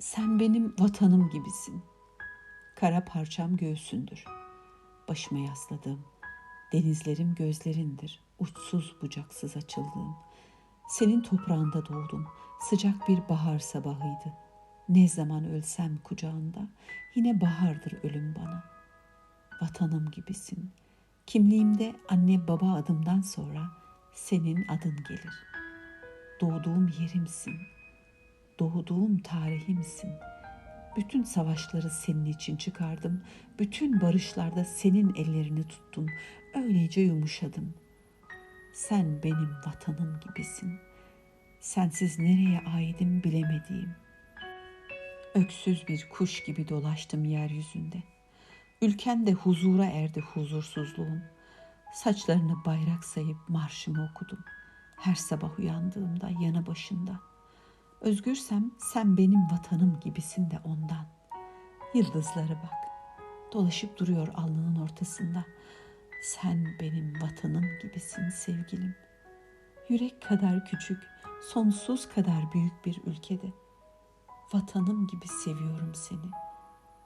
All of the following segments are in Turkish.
Sen benim vatanım gibisin. Kara parçam göğsündür. Başıma yasladığım, denizlerim gözlerindir. Uçsuz bucaksız açıldığım. Senin toprağında doğdum. Sıcak bir bahar sabahıydı. Ne zaman ölsem kucağında yine bahardır ölüm bana. Vatanım gibisin. Kimliğimde anne baba adımdan sonra senin adın gelir. Doğduğum yerimsin. Doğduğum tarihimsin. Bütün savaşları senin için çıkardım. Bütün barışlarda senin ellerini tuttum. Öylece yumuşadım. Sen benim vatanım gibisin. Sensiz nereye aidim bilemediğim. Öksüz bir kuş gibi dolaştım yeryüzünde. Ülkende huzura erdi huzursuzluğum. Saçlarını bayrak sayıp marşımı okudum. Her sabah uyandığımda yanı başında. Özgürsem sen benim vatanım gibisin de ondan. Yıldızlara bak. Dolaşıp duruyor alnının ortasında. Sen benim vatanım gibisin sevgilim. Yürek kadar küçük, sonsuz kadar büyük bir ülkede. Vatanım gibi seviyorum seni.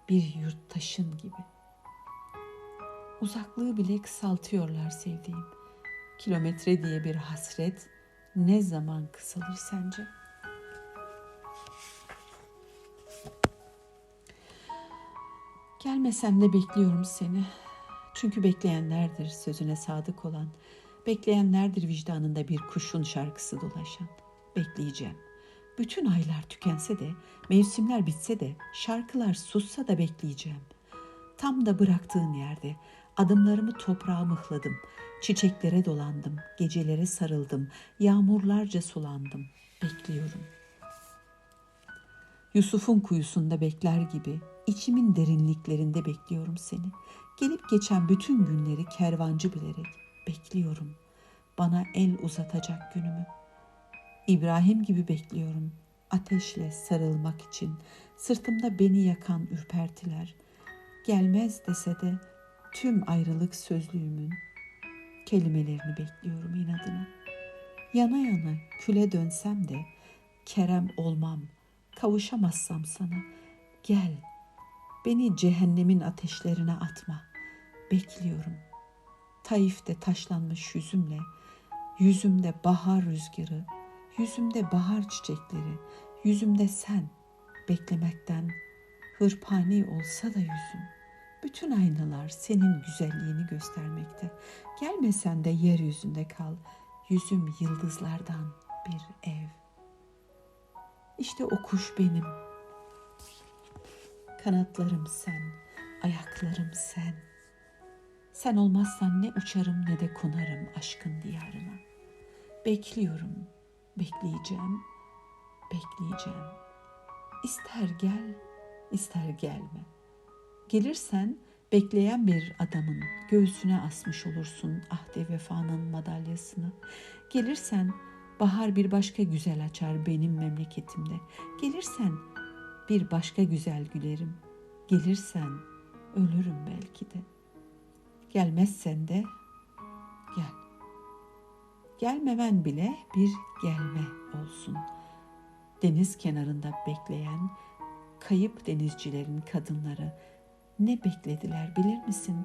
Bir yurttaşın gibi. Uzaklığı bile kısaltıyorlar sevdiğim. Kilometre diye bir hasret ne zaman kısalır sence? Gelmesen de bekliyorum seni. Çünkü bekleyenlerdir sözüne sadık olan, bekleyenlerdir vicdanında bir kuşun şarkısı dolaşan. Bekleyeceğim. Bütün aylar tükense de, mevsimler bitse de, şarkılar sussa da bekleyeceğim. Tam da bıraktığın yerde adımlarımı toprağa mıhladım. Çiçeklere dolandım, gecelere sarıldım, yağmurlarca sulandım. Bekliyorum. Yusuf'un kuyusunda bekler gibi içimin derinliklerinde bekliyorum seni. Gelip geçen bütün günleri kervancı bilerek bekliyorum. Bana el uzatacak günümü. İbrahim gibi bekliyorum. Ateşle sarılmak için sırtımda beni yakan ürpertiler. Gelmez dese de tüm ayrılık sözlüğümün kelimelerini bekliyorum inadına. Yana yana küle dönsem de kerem olmam, kavuşamazsam sana. Gel, beni cehennemin ateşlerine atma. Bekliyorum. Taif'te taşlanmış yüzümle, yüzümde bahar rüzgarı, yüzümde bahar çiçekleri, yüzümde sen beklemekten hırpani olsa da yüzüm. Bütün aynalar senin güzelliğini göstermekte. Gelmesen de yeryüzünde kal. Yüzüm yıldızlardan bir ev. İşte o kuş benim. Kanatlarım sen, ayaklarım sen. Sen olmazsan ne uçarım ne de konarım aşkın diyarına. Bekliyorum, bekleyeceğim, bekleyeceğim. İster gel, ister gelme. Gelirsen bekleyen bir adamın göğsüne asmış olursun ahde vefanın madalyasını. Gelirsen bahar bir başka güzel açar benim memleketimde. Gelirsen bir başka güzel gülerim. Gelirsen ölürüm belki de. Gelmezsen de gel. Gelmemen bile bir gelme olsun. Deniz kenarında bekleyen kayıp denizcilerin kadınları ne beklediler bilir misin?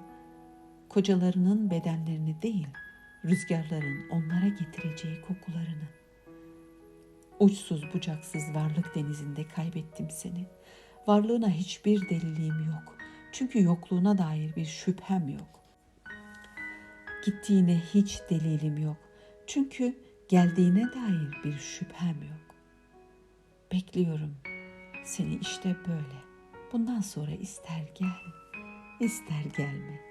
Kocalarının bedenlerini değil, rüzgarların onlara getireceği kokularını. Uçsuz bucaksız varlık denizinde kaybettim seni. Varlığına hiçbir deliliğim yok. Çünkü yokluğuna dair bir şüphem yok. Gittiğine hiç delilim yok. Çünkü geldiğine dair bir şüphem yok. Bekliyorum seni işte böyle. Bundan sonra ister gel, ister gelme.